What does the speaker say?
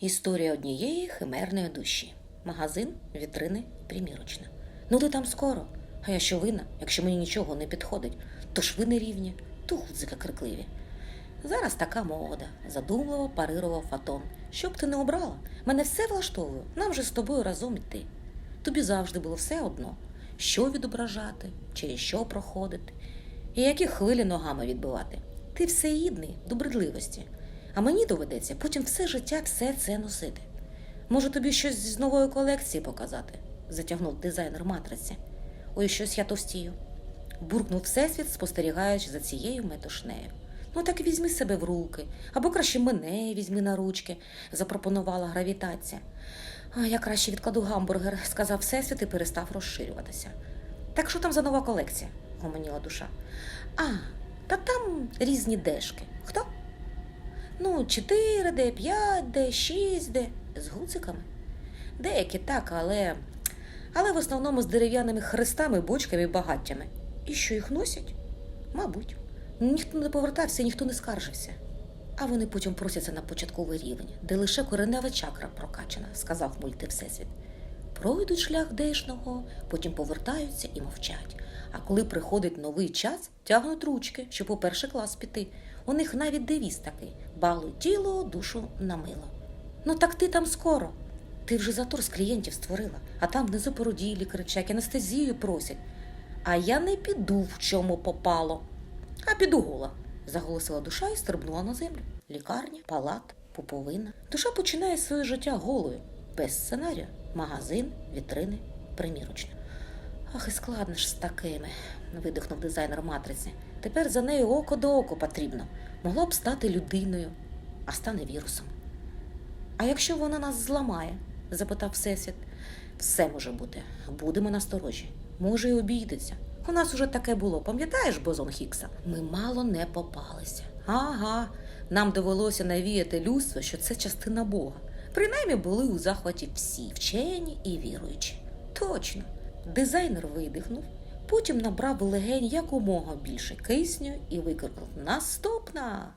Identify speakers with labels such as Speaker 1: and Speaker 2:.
Speaker 1: Історія однієї химерної душі. Магазин, вітрини, примірочна. Ну ти там скоро. А я що винна, якщо мені нічого не підходить, то ж ви не рівні, то гудзика крикливі. Зараз така мода, задумливо парирував Фатон. Щоб ти не обрала, мене все влаштовує, нам же з тобою разом йти. Тобі завжди було все одно, що відображати, через що проходити, і які хвилі ногами відбивати. Ти всеїдний до бредливості, а мені доведеться потім все життя все це носити. Може, тобі щось з нової колекції показати? затягнув дизайнер матриці. Ой, щось я товстію. Буркнув Всесвіт, спостерігаючи за цією метушнею. Ну так візьми себе в руки, або краще мене візьми на ручки, запропонувала гравітація. А я краще відкладу гамбургер, сказав Всесвіт і перестав розширюватися. Так що там за нова колекція? гомоніла душа. А, та там різні дешки. Хто? Ну, 4D, 5D, 6D з гудзиками. Деякі так, але. Але в основному з дерев'яними хрестами, бочками і багаттями. І що їх носять? Мабуть. Ніхто не повертався, ніхто не скаржився. А вони потім просяться на початковий рівень, де лише коренева чакра прокачана, сказав мульти Всесвіт. Пройдуть шлях дешного, потім повертаються і мовчать. А коли приходить новий час, тягнуть ручки, щоб у перший клас піти. У них навіть девіз такий балуй тіло, душу на мило. Ну так ти там скоро. Ти вже затор з клієнтів створила, а там внизу породілі кричать, анестезію просять. А я не піду, в чому попало. А піду гола, заголосила душа і стрибнула на землю. Лікарня, палат, пуповина. Душа починає своє життя голою, без сценарію, магазин, вітрини, примірочна. Ах, і складно ж з такими, видихнув дизайнер матриці. Тепер за нею око до око потрібно. Могла б стати людиною, а стане вірусом. А якщо вона нас зламає? запитав Всесвіт. Все може бути. Будемо насторожі. Може, й обійдеться. У нас уже таке було, пам'ятаєш, бозон Хікса? Ми мало не попалися. Ага, нам довелося навіяти людство, що це частина Бога. Принаймні були у захваті всі вчені і віруючі. Точно. Дизайнер видихнув, потім набрав легень якомога більше кисню і викрикнув Наступна!